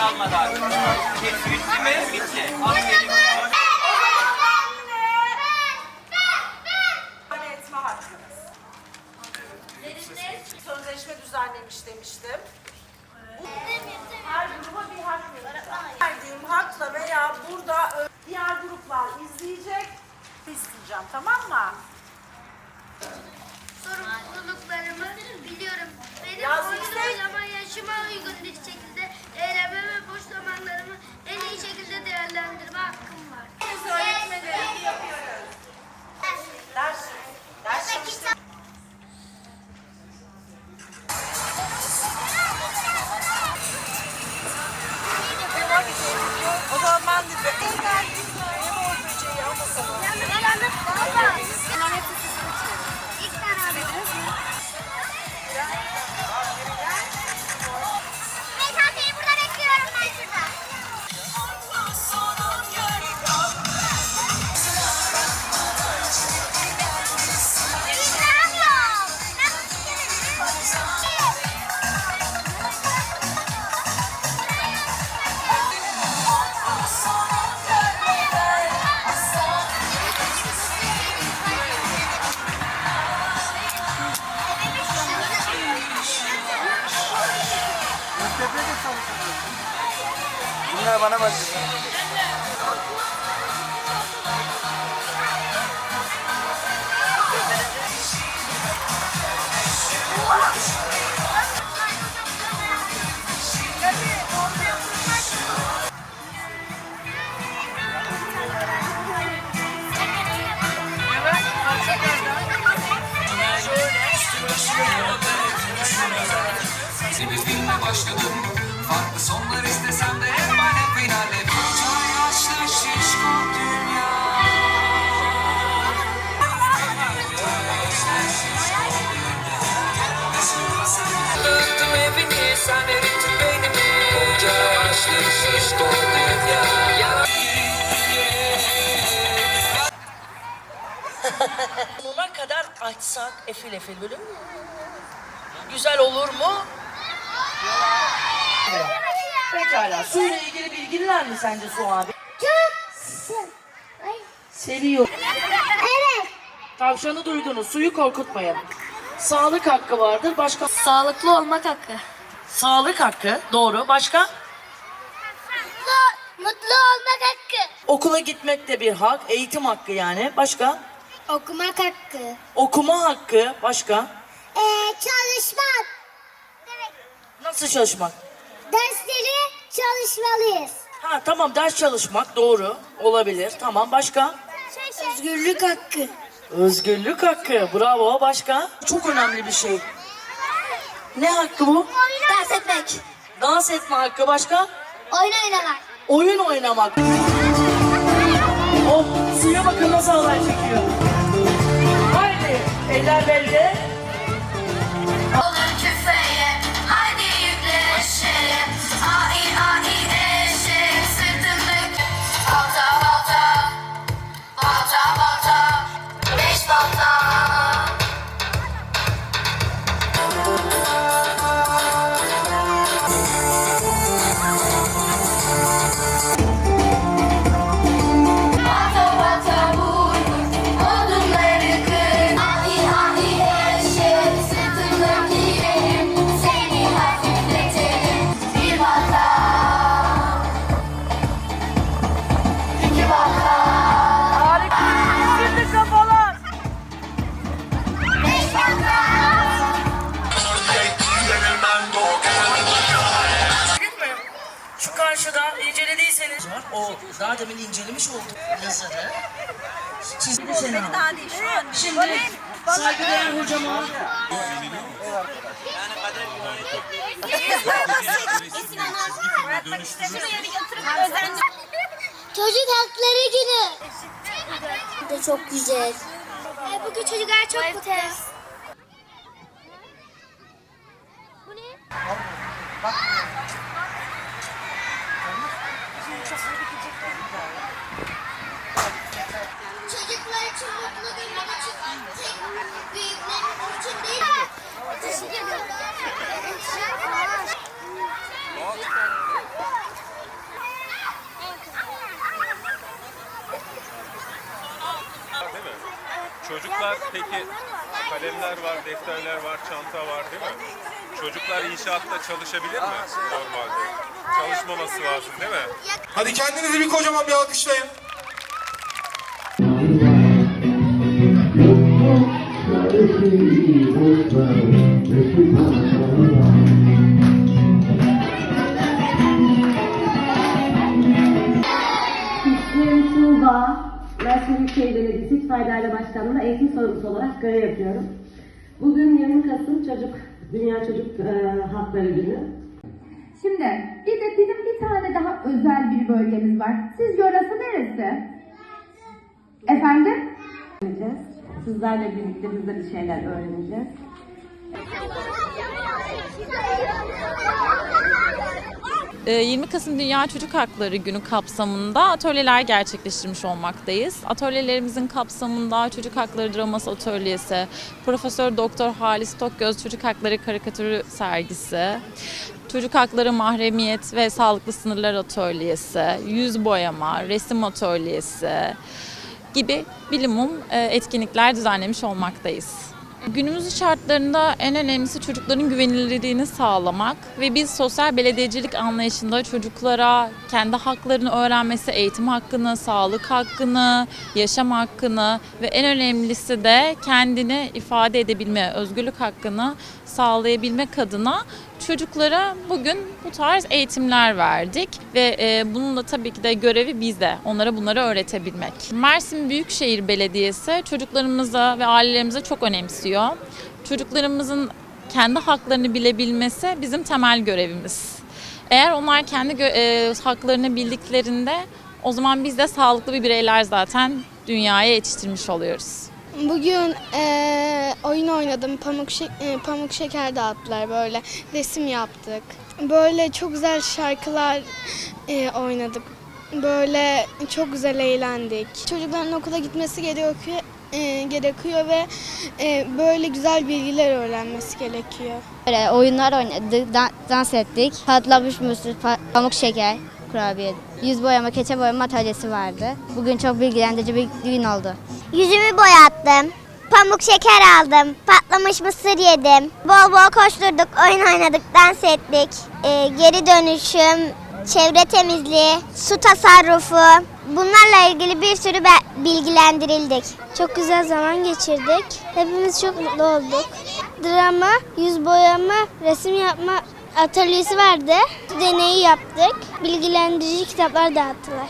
kalmadı artık. Bitti mi? Bitti. Aferin. Sözleşme düzenlemiş demiştim. Her gruba bir hak vereceğim. Verdiğim hakla veya burada diğer gruplar izleyecek. isteyeceğim tamam mı? Sorumluluklarımı biliyorum. Benim oyun oynama yaşıma uygun bir şekilde eğlenme O zaman ben de bekler ne bol böceği ama sana. Bana bak. Filme başladım Farklı sonlar istesem de Sonuna kadar açsak efil efil böyle güzel olur mu? Pekala. Suyla ilgili bilgililer mi sence Su abi? Seviyor. Evet. Tavşanı duydunuz. Suyu korkutmayın. Sağlık hakkı vardır. Başka? Sağlıklı olmak hakkı. Sağlık hakkı. Doğru. Başka? Mutlu, mutlu olmak hakkı. Okula gitmek de bir hak. Eğitim hakkı yani. Başka? Okumak hakkı. Okuma hakkı. Başka? Ee, çalışmak. Nasıl çalışmak? Dersleri çalışmalıyız. Ha tamam ders çalışmak doğru olabilir. Tamam başka? Özgürlük hakkı. Özgürlük hakkı. Bravo. Başka? Çok önemli bir şey. Ne hakkı bu? Ders etmek. Dans etme hakkı. Başka? Oyun oynamak. Oyun oynamak. Oh suya bakın nasıl halay çekiyor. O daha demin incelemiş olduk yazarı. Siz de seni al. Şimdi saygıdeğer hocama Çocuk hakları günü. Bu da çok güzel. Ee, bugün çocuklar çok mutlu. Bu ne? Çocuklar için mutlu günler için tek peki kalemler var, defterler var, çanta var değil mi? Çocuklar inşaatta çalışabilir mi normalde? Çalışmaması lazım değil mi? Hadi kendinizi bir kocaman bir alkışlayın. Tuğba. Mersin Büyükşehir Belediyesi İtfaiye Başkanlığı'nda eğitim sorumlusu olarak görev yapıyorum. Bugün 20 Kasım Çocuk Dünya Çocuk e, Hakları Günü. Şimdi bir de bizim bir tane daha özel bir bölgemiz var. Sizce orası neresi? Efendim? Sizlerle birlikte biz de bir şeyler öğreneceğiz. 20 Kasım Dünya Çocuk Hakları Günü kapsamında atölyeler gerçekleştirmiş olmaktayız. Atölyelerimizin kapsamında Çocuk Hakları Draması Atölyesi, Profesör Doktor Halis Tokgöz Çocuk Hakları Karikatürü sergisi, Çocuk Hakları Mahremiyet ve Sağlıklı Sınırlar Atölyesi, Yüz Boyama, Resim Atölyesi gibi bilimum e, etkinlikler düzenlemiş olmaktayız. Günümüz şartlarında en önemlisi çocukların güvenilirliğini sağlamak ve biz sosyal belediyecilik anlayışında çocuklara kendi haklarını öğrenmesi, eğitim hakkını, sağlık hakkını, yaşam hakkını ve en önemlisi de kendini ifade edebilme, özgürlük hakkını sağlayabilmek adına çocuklara bugün bu tarz eğitimler verdik ve e, bunun da tabii ki de görevi bizde. Onlara bunları öğretebilmek. Mersin Büyükşehir Belediyesi çocuklarımıza ve ailelerimize çok önemsiyor. Çocuklarımızın kendi haklarını bilebilmesi bizim temel görevimiz. Eğer onlar kendi e, haklarını bildiklerinde o zaman biz de sağlıklı bir bireyler zaten dünyaya yetiştirmiş oluyoruz. Bugün eee, oyun oynadım. Pamuk, şek- eee, pamuk şeker dağıttılar böyle. Resim yaptık. Böyle çok güzel şarkılar eee, oynadık. Böyle çok güzel eğlendik. Çocukların okula gitmesi gerekiyor, eee, gerekiyor ve eee, böyle güzel bilgiler öğrenmesi gerekiyor. Böyle oyunlar oynadık, dans ettik. Patlamış mısır, pamuk şeker, kurabiye. Yüz boyama, keçe boyama atölyesi vardı. Bugün çok bilgilendirici bir gün oldu. Yüzümü boyattım. Pamuk şeker aldım. Patlamış mısır yedim. Bol bol koşturduk, oyun oynadık, dans ettik. Ee, geri dönüşüm, çevre temizliği, su tasarrufu. Bunlarla ilgili bir sürü bilgilendirildik. Çok güzel zaman geçirdik. Hepimiz çok mutlu olduk. Drama, yüz boyama, resim yapma atölyesi vardı. Deneyi yaptık. Bilgilendirici kitaplar dağıttılar.